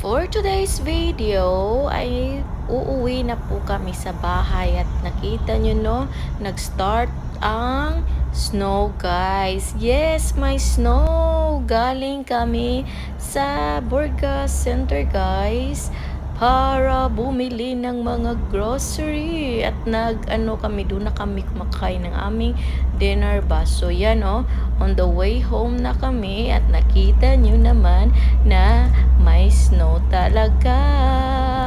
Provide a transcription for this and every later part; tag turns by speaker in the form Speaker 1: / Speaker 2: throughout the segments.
Speaker 1: For today's video ay uuwi na po kami sa bahay at nakita nyo no, nag-start ang snow guys. Yes, may snow. Galing kami sa Burgas Center guys para bumili ng mga grocery. At nag ano kami doon na kami kumakain ng aming dinner ba? So yan oh. On the way home na kami. At nakita nyo naman na may snow talaga.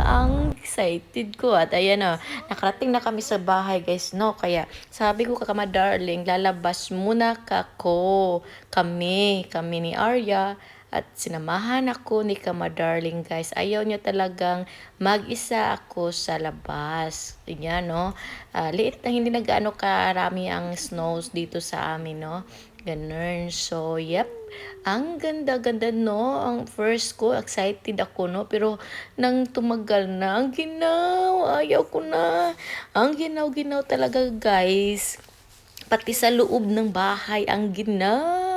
Speaker 1: Ang excited ko. At ayan oh. Nakarating na kami sa bahay guys no? Kaya sabi ko kama darling lalabas muna kako kami kami ni Arya at sinamahan ako ni Kama Darling guys. Ayaw niya talagang mag-isa ako sa labas. Yan no. Ah, liit na hindi nagaano karami ang snows dito sa amin no. Ganun. So, yep. Ang ganda-ganda no. Ang first ko, excited ako no. Pero nang tumagal na, ang ginaw. Ayaw ko na. Ang ginaw-ginaw talaga guys pati sa loob ng bahay ang ginaw.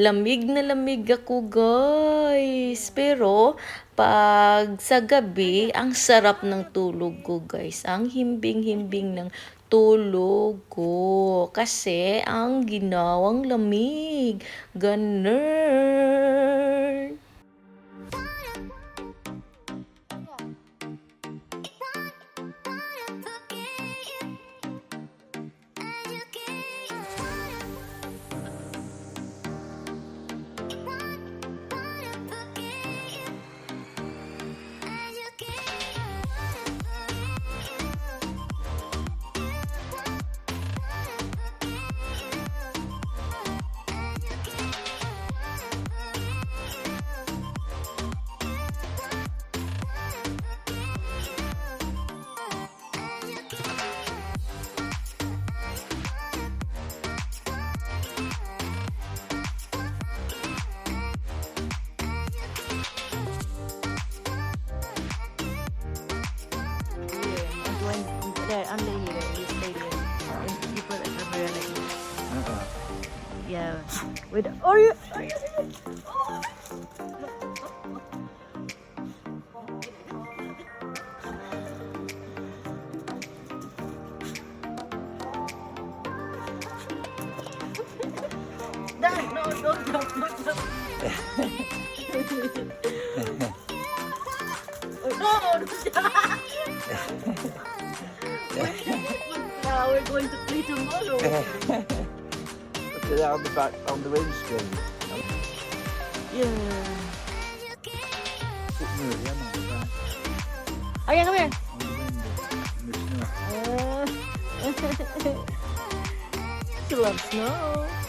Speaker 1: Lamig na lamig ako, guys. Pero, pag sa gabi, ang sarap ng tulog ko, guys. Ang himbing-himbing ng tulog ko. Kasi, ang ginaw, ang lamig. Ganun. With oh you are you
Speaker 2: in the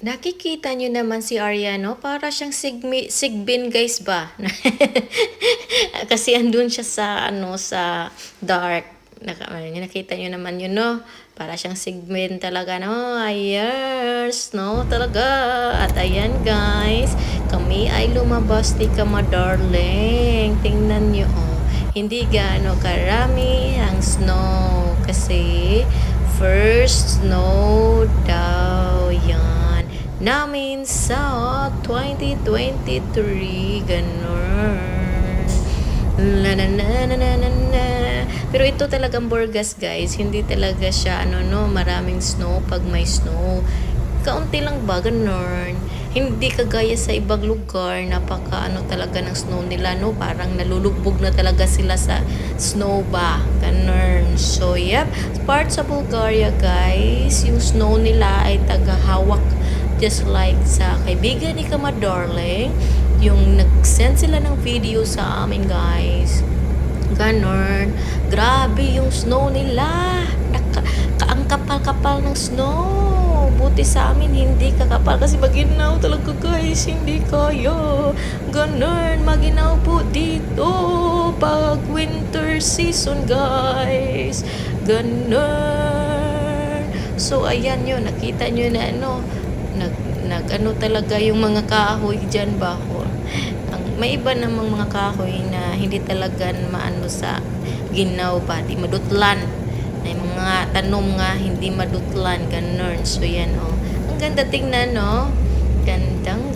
Speaker 1: Nakikita nyo naman si Ariano, para siyang sigmi, sigbin guys ba? Kasi andun siya sa, ano, sa dark. Naka, ano, nakita nyo naman yun, no? Para siyang sigbin talaga, no? Ayan, snow talaga. At ayan, guys, kami ay lumabas ni Kama Darling. Tingnan nyo, oh. Hindi gaano karami ang snow. Kasi, first snow daw yan namin sa 2023. Ganun. Na na na na na na. Pero ito talagang Burgas guys. Hindi talaga siya ano no, maraming snow pag may snow. Kaunti lang ba ganun. Hindi kagaya sa ibang lugar, napaka ano talaga ng snow nila, no? Parang nalulubog na talaga sila sa snow ba. Ganun. So, yep. Part sa Bulgaria, guys, yung snow nila ay tagahawak just like sa kaibigan ni Kama Darling. yung nag-send sila ng video sa amin guys. Ganon. Grabe yung snow nila. Naka, ka, ang kapal-kapal ng snow. Buti sa amin, hindi kakapal kasi maginaw talaga guys. Hindi kaya. Ganon. Maginaw po dito. Pag winter season guys. Ganon. So, ayan yun. Nakita nyo na ano. Nag, nag ano talaga yung mga kahoy dyan ba? Ang, may iba namang mga kahoy na hindi talaga maano sa ginaw ba. Di madutlan. May mga tanom nga hindi madutlan. Ganun. So, yan oh. Ang ganda tingnan no. Gandang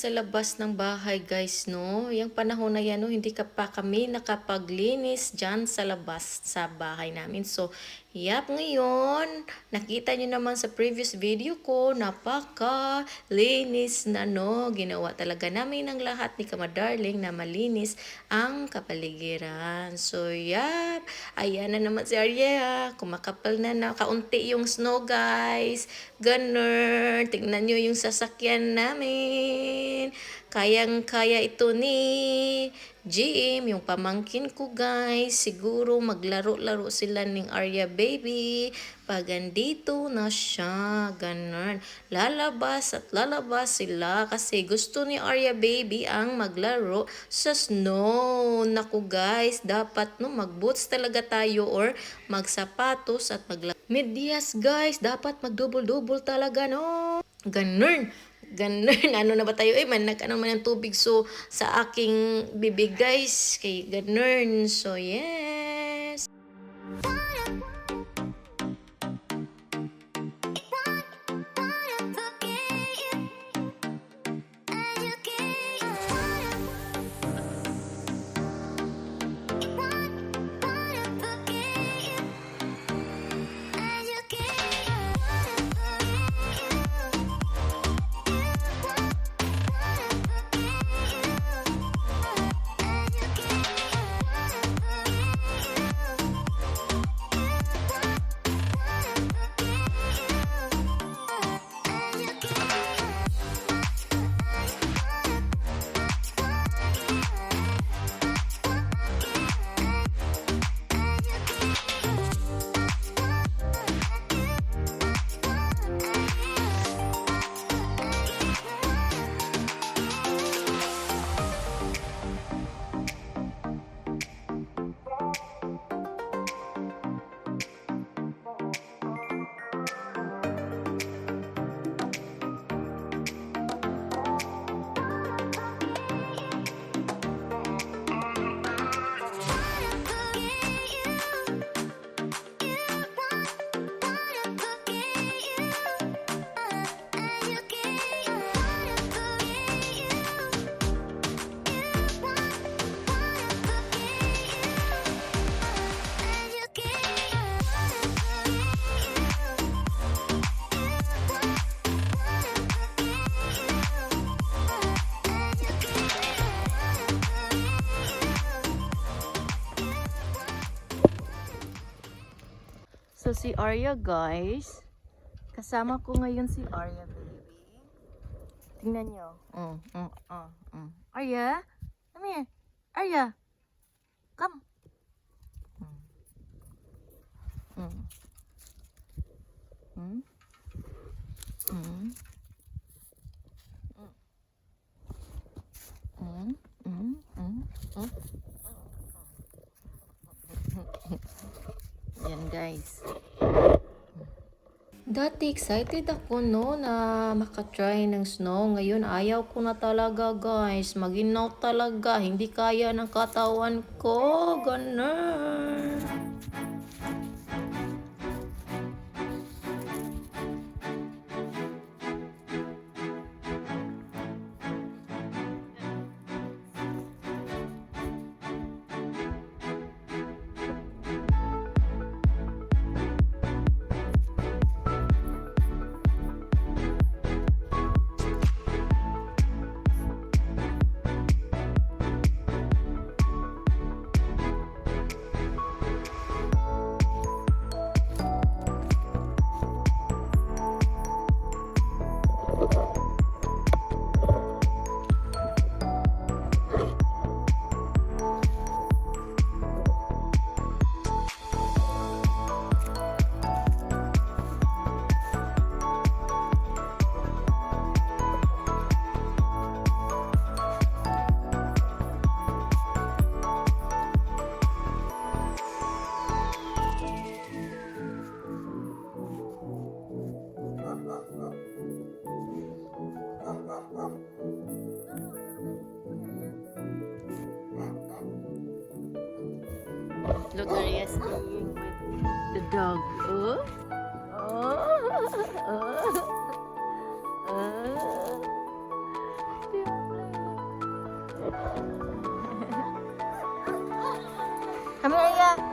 Speaker 1: sa labas ng bahay guys no. Yung panahon na yan no, hindi ka pa kami nakapaglinis dyan sa labas sa bahay namin. So, yap ngayon, nakita nyo naman sa previous video ko, napaka linis na no. Ginawa talaga namin ng lahat ni Kamadarling na malinis ang kapaligiran. So, yap. Ayan na naman si Arya. Kumakapal na na. Kaunti yung snow guys. Ganun. Tignan nyo yung sasakyan namin. Kayang-kaya ito ni GM, yung pamangkin ko guys. Siguro maglaro-laro sila ng Arya Baby. Pag andito na siya, ganun. Lalabas at lalabas sila kasi gusto ni Arya Baby ang maglaro sa snow. Naku guys, dapat no magboots talaga tayo or magsapatos at magla Medyas guys, dapat magdouble-double talaga no. Ganun. Ganun. Ano na ba tayo? Eh, man, nag-ano man ng tubig. So, sa aking bibig, guys. Kay ganun. So, yes. Si Arya, guys. Kasama ko ngayon si Arya, baby. Tingnan nyo. Mm, mm, mm, mm. Arya? Come here. Arya. Come. Mm. Mm. Mm. Mm. Mm. Mm. Mm. Mm. Yan guys. Dati excited ako no na makatry ng snow. Ngayon ayaw ko na talaga guys. Maginaw talaga. Hindi kaya ng katawan ko. Ganun. The dog. Oh. Oh. Oh. Oh. Come here, Aria.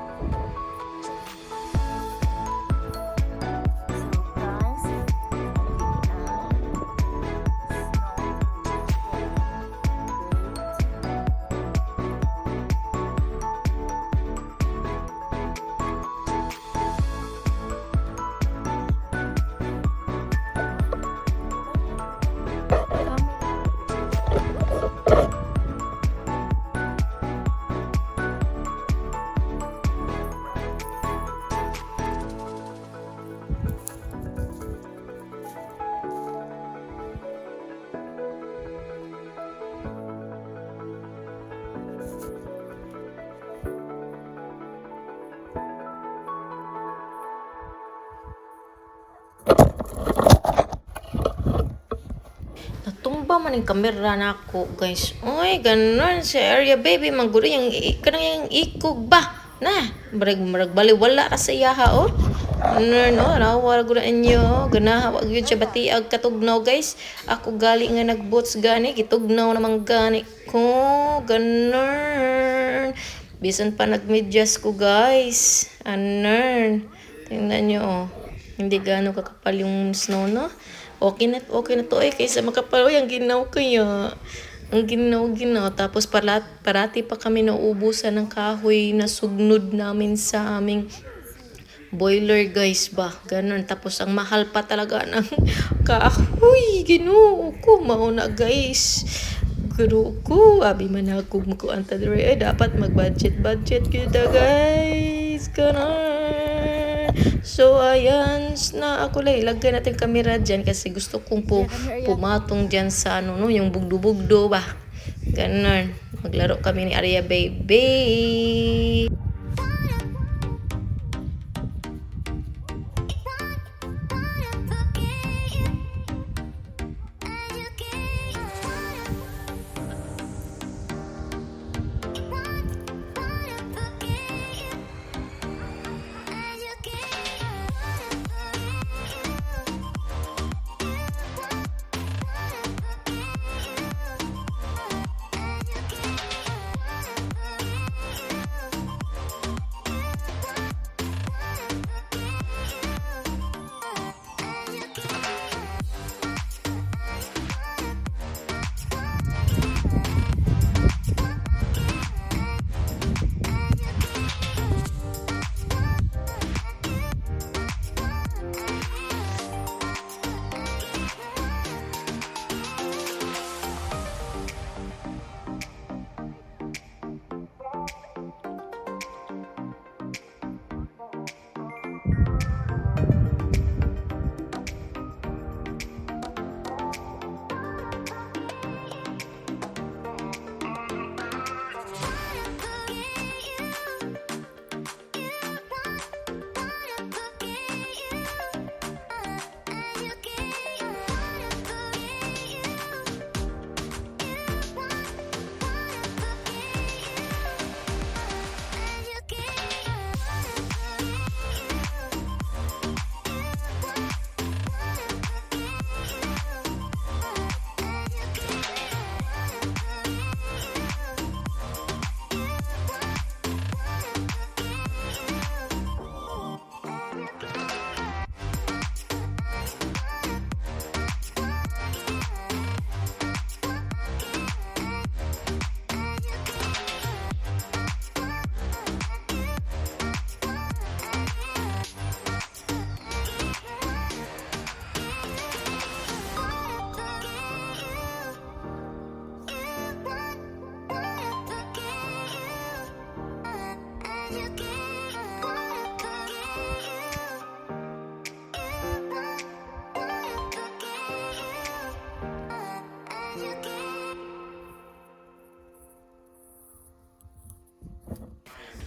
Speaker 1: Man ang kamera na ako, guys. Uy, ganun si area baby. Mangguro yung, kanang yung ikog ba? Na, marag, marag baliwala ra sa iyaha, oh. Ano, no, rawar ko na inyo. Ganaha, wag yun siya batiag katugnaw, guys. Ako gali nga nag-boots gani, kitugnaw naman gani ko. Ganun. Bisan pa nagmedyas ko, guys. Anern. Tingnan nyo, oh. Hindi gaano kakapal yung snow, no? Okay na, okay na to eh. Kaysa makapal, Uy, ang ginaw kaya. Ang ginaw, ginaw. Tapos parat, parati pa kami nauubusan ng kahoy na sugnod namin sa aming boiler guys ba ganun tapos ang mahal pa talaga ng kahoy ginoo ko mauna guys guru ko abi man ako magkuanta dire eh dapat mag budget budget kita guys ganun so ayan na ako lang ilagay natin kamera dyan kasi gusto kong po pumatong dyan sa ano no yung bugdo-bugdo ba? Ganun maglaro kami ni Arya baby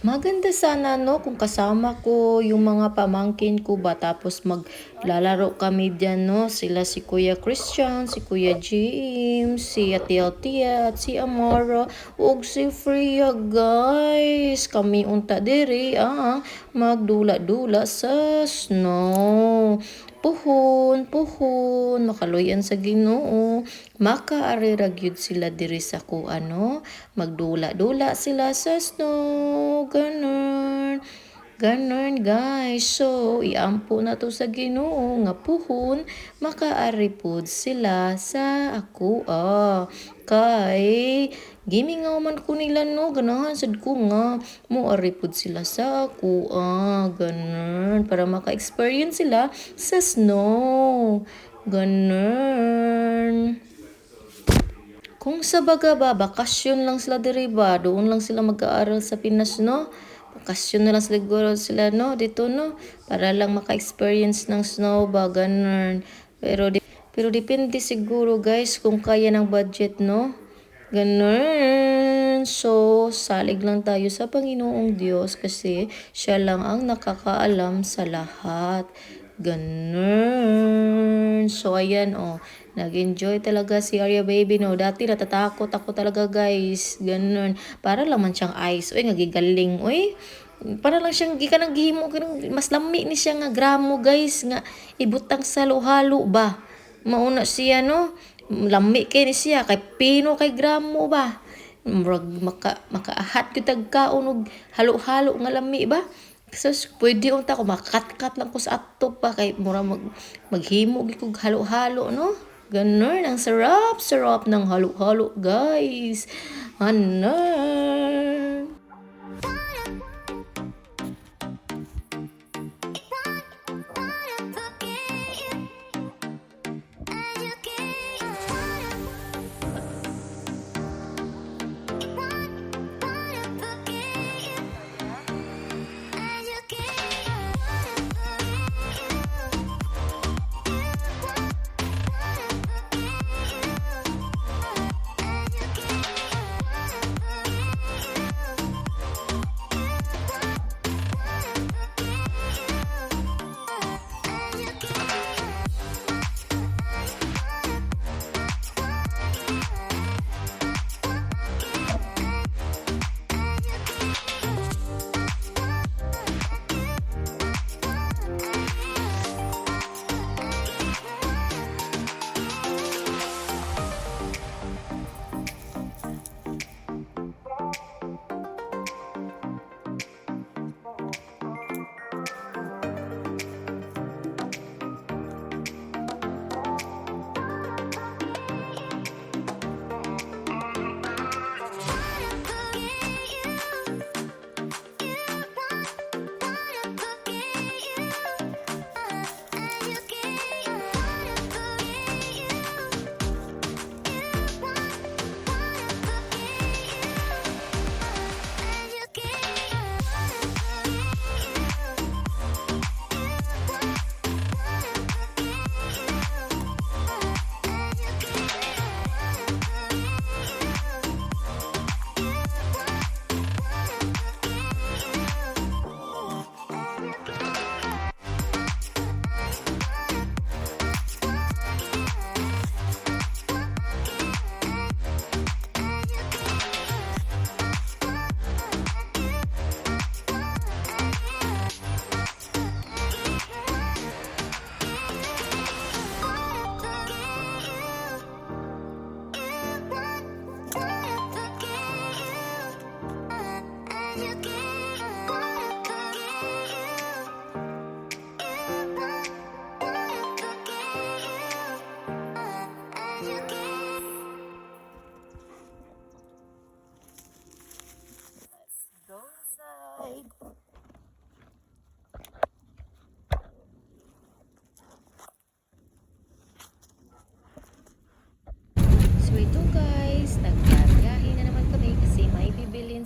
Speaker 1: Maganda sana no kung kasama ko yung mga pamangkin ko ba tapos maglalaro kami diyan no sila si Kuya Christian, si Kuya James, si Ate Altia at si Amara ug si Freya guys. Kami unta diri ah magdula-dula sa snow. Puhon, puhon, makaluyan sa Ginoo. Makaarira gyud sila diri sa ko ano, magdula-dula sila sa snow. Ganun. Ganun guys. So, iampo na to sa Ginoo nga puhon makaaripod sila sa ako ah. Kay gimingaw man ko nila no ganahan sad ko nga mo aripod sila sa ako ah. Ganun. Para maka-experience sila sa snow. Ganun. Kung sa baga ba, bakasyon lang sila diri ba, doon lang sila mag-aaral sa Pinas, no? Bakasyon na lang siguro sila, no? Dito, no? Para lang maka-experience ng snow ba, ganun. Pero, pero depende siguro, guys, kung kaya ng budget, no? Ganun. So, salig lang tayo sa Panginoong Diyos kasi siya lang ang nakakaalam sa lahat. Ganun. So, ayan, oh. Nag-enjoy talaga si Arya Baby, no? Dati natatakot ako talaga, guys. Ganun. Para lang man siyang ice. Uy, nagigaling. Uy, para lang siyang gika nang gihimo mas lami ni siya nga gramo guys nga ibutang sa halo ba mauna siya no lami kay ni siya kay pino kay gramo ba murag maka makaahat gyud tag kaon og halo-halo nga lami ba So, pwede unta ko makat-kat lang ko sa ato pa kay mura mag maghimo gyud halo-halo no. Ganun, ang sarap-sarap ng halo-halo, guys. Ano?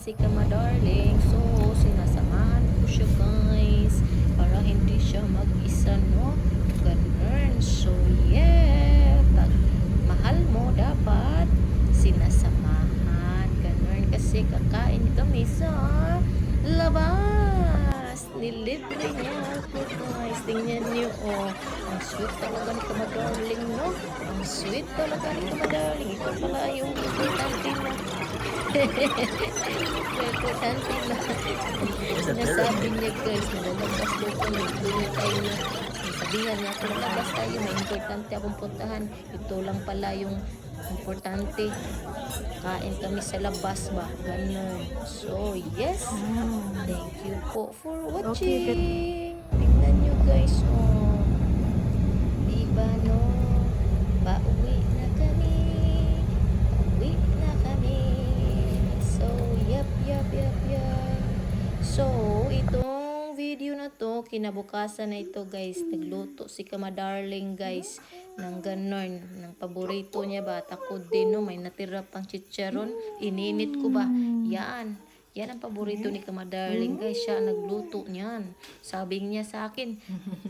Speaker 1: Si Kamadarling. So, sinasamahan ko siya guys. Para hindi siya mag-isa, no? Ganun. So, yeah. Pag mahal mo, dapat sinasamahan. Ganun. Kasi kakain kami sa labas. Nilibre niya ako guys. Tingnan niyo, oh. Ang sweet talaga ni Kamadarling, no? Ang sweet talaga ni Kamadarling. Ito pala yung importante na. Importante na. Sinasabi niya guys, nalalabas daw kami. Doon tayo na. Sabihan niya ako lalabas tayo. May importante akong puntahan. Ito lang pala yung importante. Kain kami sa labas ba? Ganun. So, yes. Thank you po for watching. Tingnan nyo guys, oh. Diba no? Yep, yep, yep. So, itong video na to, kinabukasan na ito guys. Nagluto si Kamadarling guys ng ganon. Ng paborito niya ba? Ako din no, may natira pang chicharon. Ininit ko ba? Yan. Yan ang paborito ni Kamadarling guys. Siya nagluto niyan. Sabi niya sa akin,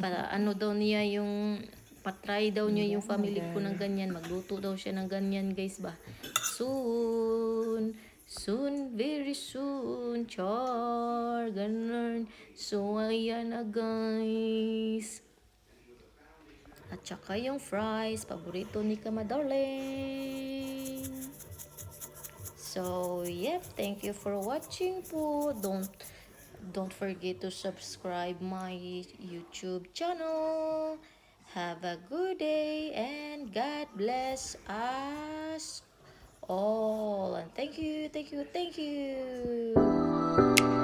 Speaker 1: para ano daw niya yung patry daw niya yung family ko ng ganyan. Magluto daw siya ng ganyan guys ba? Soon. Soon, very soon. Char. Ganun. So, ayan na guys. At saka yung fries. Paborito ni Kamadarling. So, yep, thank you for watching po. Don't don't forget to subscribe my YouTube channel. Have a good day and God bless us all. And thank you, thank you, thank you.